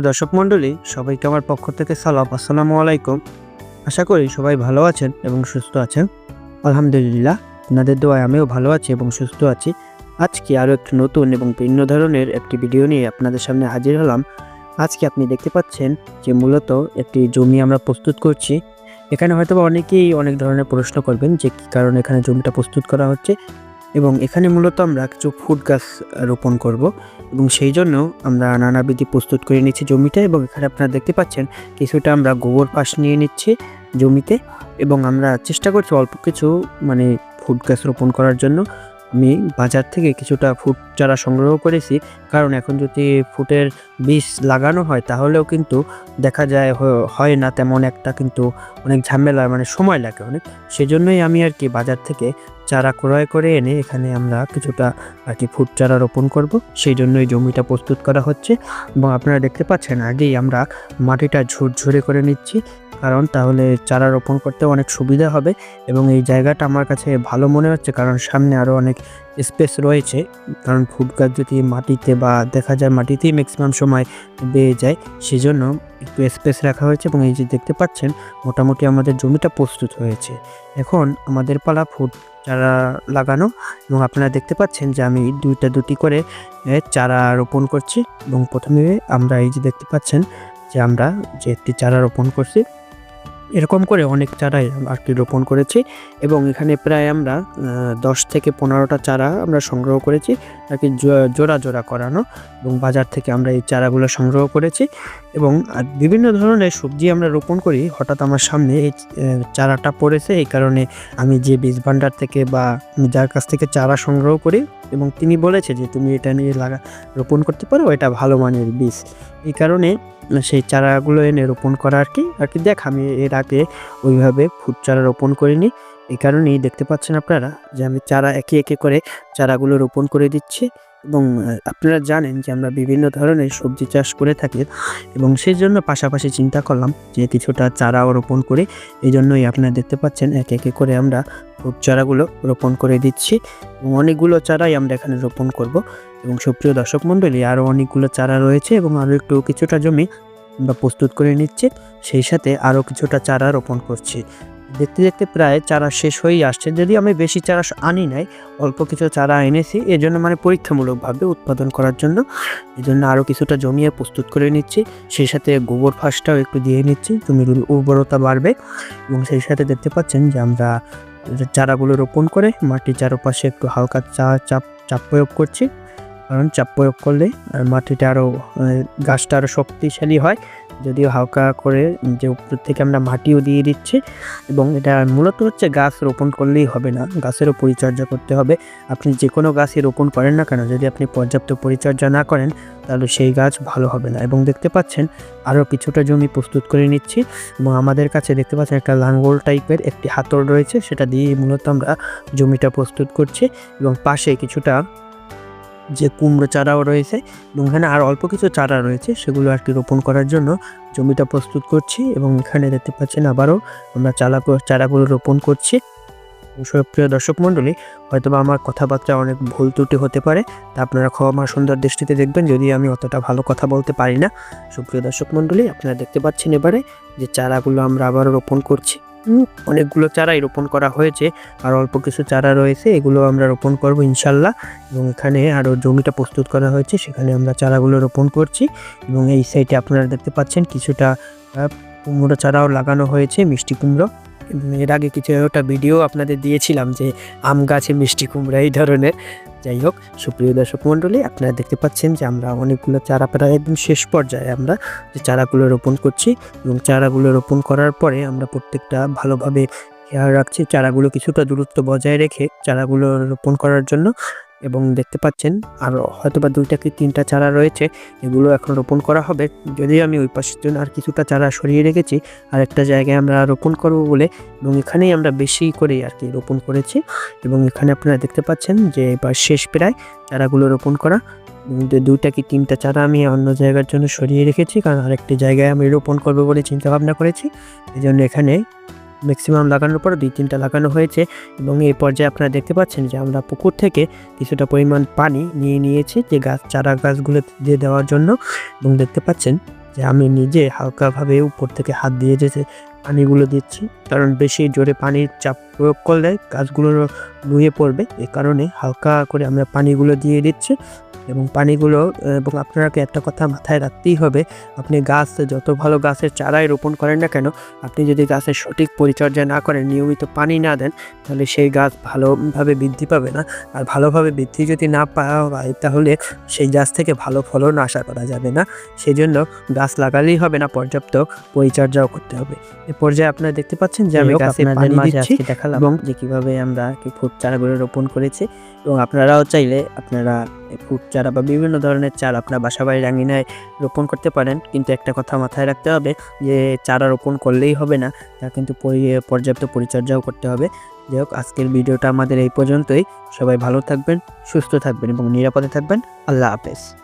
দর্শক মণ্ডলী, সবাইকে আমার পক্ষ থেকে সালাম। আসসালামু আলাইকুম। আশা করি সবাই ভালো আছেন এবং সুস্থ আছেন। আলহামদুলিল্লাহ, আপনাদের দোয়ায় আমিও ভালো আছি এবং সুস্থ আছি। আজকে আরও একটি নতুন এবং ভিন্ন ধরনের একটি ভিডিও নিয়ে আপনাদের সামনে হাজির হলাম। আজকে আপনি দেখতে পাচ্ছেন যে মূলত একটি জমি আমরা প্রস্তুত করছি। এখানে হয়তো অনেকেই অনেক ধরনের প্রশ্ন করবেন যে কী কারণে এখানে জমিটা প্রস্তুত করা হচ্ছে। এবং এখানে মূলত আমরা কিছু ফুড গাছ রোপণ করব এবং সেই জন্য আমরা নানাবিধি প্রস্তুত করে নিচ্ছি জমিতে এবং এখানে আপনারা দেখতে পাচ্ছেন কিছুটা আমরা গোবর পাশ নিয়ে নিচ্ছি জমিতে এবং আমরা চেষ্টা করছি অল্প কিছু মানে ফুড গাছ রোপণ করার জন্য। আমি বাজার থেকে কিছুটা ফুড চারা সংগ্রহ করেছি, কারণ এখন যদি ফুটের বীজ লাগানো হয় তাহলেও কিন্তু দেখা যায় হয় না তেমন একটা কিন্তু অনেক ঝামেলা মানে সময় লাগে অনেক। সেজন্যই আমি আর কি বাজার থেকে চারা ক্রয় করে এনে এখানে আমরা কিছুটা আর কি ফুড চারা রোপণ করব। সেই জন্য এই জমিটা প্রস্তুত করা হচ্ছে এবং আপনারা দেখতে পাচ্ছেন আগেই আমরা মাটিটা ঝুরঝুরে করে নিচ্ছি। কারণ তাহলে চারা রোপণ করতে অনেক সুবিধা হবে এবং এই জায়গাটা আমার কাছে ভালো মনে হচ্ছে কারণ সামনে আরও অনেক স্পেস রয়েছে। কারণ ফুড গাছ যদি মাটিতে বা দেখা যায় মাটিতেই ম্যাক্সিমাম সময় বেয়ে যায় সেজন্য একটু স্পেস রাখা হয়েছে এবং এই যে দেখতে পাচ্ছেন মোটামুটি আমাদের জমিটা প্রস্তুত হয়েছে। এখন আমাদের পালা ফুড চারা লাগানো এবং আপনারা দেখতে পাচ্ছেন যে আমি দুইটা দুটি করে চারা রোপণ করছি এবং প্রথমে আমরা এই যে দেখতে পাচ্ছেন যে আমরা যে একটি চারা রোপণ করছি এরকম করে অনেক চারাই আর কি রোপণ করেছি এবং এখানে প্রায় আমরা দশ থেকে পনেরোটা চারা আমরা সংগ্রহ করেছি, আর কি জোড়া জোড়া করানো এবং বাজার থেকে আমরা এই চারাগুলো সংগ্রহ করেছি এবং বিভিন্ন ধরনের সবজি আমরা রোপণ করি। হঠাৎ আমার সামনে এই চারাটা পড়েছে, এই কারণে আমি যে বীজ ভাণ্ডার থেকে বা যার কাছ থেকে চারা সংগ্রহ করি এবং তিনি বলেছে যে তুমি এটা নিয়ে লাগা, রোপণ করতে পারো, এটা ভালো মানের বীজ। এই কারণে সেই চারাগুলো এনে রোপণ করা আর কি আর কি দেখ, আমি এর আগে ওইভাবে ফুড চারা রোপণ করিনি। এই কারণেই দেখতে পাচ্ছেন আপনারা যে আমি চারা একে একে করে চারাগুলো রোপণ করে দিচ্ছি এবং আপনারা জানেন যে আমরা বিভিন্ন ধরনের সবজি চাষ করে থাকি এবং সেই জন্য পাশাপাশি চিন্তা করলাম যে কিছুটা চারাও রোপণ করে। এই জন্যই আপনারা দেখতে পাচ্ছেন একে একে করে আমরা ফুড চারাগুলো রোপণ করে দিচ্ছি এবং অনেকগুলো চারাই আমরা এখানে রোপণ করব। এবং সুপ্রিয় দর্শক মণ্ডলী, আরও অনেকগুলো চারা রয়েছে এবং আরও একটু কিছুটা জমি আমরা প্রস্তুত করে নিচ্ছি। সেই সাথে আরও কিছুটা চারা রোপণ করছি। দেখতে দেখতে প্রায় চারা শেষ হয়েই আসছে। যদি আমি বেশি চারা আনি নাই, অল্প কিছু চারা এনেছি। এর জন্য মানে পরীক্ষামূলকভাবে উৎপাদন করার জন্য। এই জন্য আরও কিছুটা জমিয়ে প্রস্তুত করে নিচ্ছি। সেই সাথে গোবর ফাঁসটাও একটু দিয়ে নিচ্ছি। জমির উর্বরতা বাড়বে এবং সেই সাথে দেখতে পাচ্ছেন যে আমরা চারাগুলো রোপণ করে মাটির চারপাশে একটু হালকা চা, চাপ চাপ প্রয়োগ করছি। কারণ চাপ প্রয়োগ করলে মাটিটা আরও গাছটা আরও শক্তিশালী হয়। যদিও হালকা করে যে উপর থেকে আমরা মাটিও দিয়ে দিচ্ছি, এবং এটা মূলত হচ্ছে গাছ রোপণ করলেই হবে না। গাছেরও পরিচর্যা করতে হবে। আপনি যে কোনো গাছই রোপণ করেন না কেন, যদি আপনি পর্যাপ্ত পরিচর্যা না করেন, তাহলে সেই গাছ ভালো হবে না। এবং দেখতে পাচ্ছেন, আরও কিছুটা জমি প্রস্তুত করে নিচ্ছি, এবং আমাদের কাছে দেখতে পাচ্ছেন একটা লাঙ্গল টাইপের একটি হাতল রয়েছে, সেটা দিয়ে মূলত আমরা জমিটা প্রস্তুত করছি, এবং পাশে কিছুটা যে কুমড়ো চারাও রয়েছে এবং এখানে আর অল্প কিছু চারা রয়েছে, সেগুলো আর কি রোপণ করার জন্য জমিটা প্রস্তুত করছি এবং এখানে দেখতে পাচ্ছেন আবারও আমরা চারা চারাগুলো রোপণ করছি। প্রিয় দর্শক মণ্ডলী হয়তো বা আমার কথাবার্তা অনেক ভুল ত্রুটি হতে পারে, তা আপনারা ক্ষমা সুন্দর দৃষ্টিতে দেখবেন, যদি আমি অতটা ভালো কথা বলতে পারি না। সুপ্রিয় দর্শক মণ্ডলী, আপনারা দেখতে পাচ্ছেন এবারে যে চারাগুলো আমরা আবারও রোপণ করছি। অনেকগুলো চারাই রোপণ করা হয়েছে। আর অল্প কিছু চারা রয়েছে, এগুলো আমরা রোপণ করব ইনশাল্লাহ। এবং এখানে আরও জমিটা প্রস্তুত করা হয়েছে, সেখানে আমরা চারাগুলো রোপণ করছি। এবং এই সাইডে আপনারা দেখতে পাচ্ছেন, কিছুটা কুমড়ো চারাও লাগানো হয়েছে, মিষ্টি কুমড়ো। এর আগে কিছু একটা ভিডিও আপনাদের দিয়েছিলাম যে আম গাছে মিষ্টি কুমড়া এই ধরনের। যাই হোক, সুপ্রিয় দর্শক মণ্ডলী, আপনারা দেখতে পাচ্ছেন যে আমরা অনেকগুলো চারা প্রায় একদম শেষ পর্যায়ে আমরা যে চারাগুলো রোপণ করছি এবং চারাগুলো রোপণ করার পরে আমরা প্রত্যেকটা ভালোভাবে খেয়াল রাখছি চারাগুলো কিছুটা দূরত্ব বজায় রেখে চারাগুলো রোপণ করার জন্য। এবং দেখতে পাচ্ছেন আর হয়তো বা দুইটা কি তিনটা চারা রয়েছে, এগুলো এখন রোপণ করা হবে। যদিও আমি ওই পাশের জন্য আর কিছুটা চারা সরিয়ে রেখেছি, আর একটা জায়গায় আমরা রোপণ করব বলে, এবং এখানেই আমরা বেশি করে আর কি রোপণ করেছি। এবং এখানে আপনারা দেখতে পাচ্ছেন যে এবার শেষ প্রায় চারাগুলো রোপণ করা। দুইটা কি তিনটা চারা আমি অন্য জায়গার জন্য সরিয়ে রেখেছি, কারণ আরেকটি জায়গায় আমি রোপণ করব বলে চিন্তা ভাবনা করেছি। এই জন্য এখানে ম্যাক্সিমাম লাগানোর পর দুই, তিনটা লাগানো হয়েছে এবং এই পর্যায়ে আপনারা দেখতে পাচ্ছেন যে আমরা পুকুর থেকে কিছুটা পরিমাণ পানি নিয়ে নিয়েছি যে গাছ, চারা গাছগুলো দিয়ে দেওয়ার জন্য এবং দেখতে পাচ্ছেন যে আমি নিজে হালকাভাবে উপর থেকে হাত দিয়ে যেতে পানিগুলো দিচ্ছি কারণ বেশি জোরে পানির চাপ প্রয়োগ করলে গাছগুলো নুয়ে পড়বে। এ কারণে হালকা করে আমরা পানিগুলো দিয়ে দিচ্ছি এবং পানিগুলো, এবং আপনাকে একটা কথা মাথায় রাখতেই হবে, আপনি গাছ যত ভালো গাছের চারাই রোপণ করেন না কেন, আপনি যদি গাছের সঠিক পরিচর্যা না করেন, নিয়মিত পানি না দেন, তাহলে সেই গাছ ভালোভাবে বৃদ্ধি পাবে না। আর ভালোভাবে বৃদ্ধি যদি না পাওয়া তাহলে সেই গাছ থেকে ভালো ফলন আশা করা যাবে না। সেই জন্য গাছ লাগালেই হবে না, পর্যাপ্ত পরিচর্যাও করতে হবে। এ পর্যায়ে আপনারা দেখতে পাচ্ছেন যে আমি গাছে আপনাদের পানি মাঝে দিচ্ছি এবং যে কীভাবে আমরা কি ফুড চারাগুলো রোপণ করেছি এবং আপনারাও চাইলে আপনারা ফুড চারা বা বিভিন্ন ধরনের চারা আপনার বাসা বাড়ির আঙিনায় রোপণ করতে পারেন। কিন্তু একটা কথা মাথায় রাখতে হবে যে চারা রোপণ করলেই হবে না তা কিন্তু পর্যাপ্ত পরিচর্যাও করতে হবে। যাই হোক আজকের ভিডিওটা আমাদের এই পর্যন্তই। সবাই ভালো থাকবেন সুস্থ থাকবেন এবং নিরাপদে থাকবেন। আল্লাহ হাফেজ।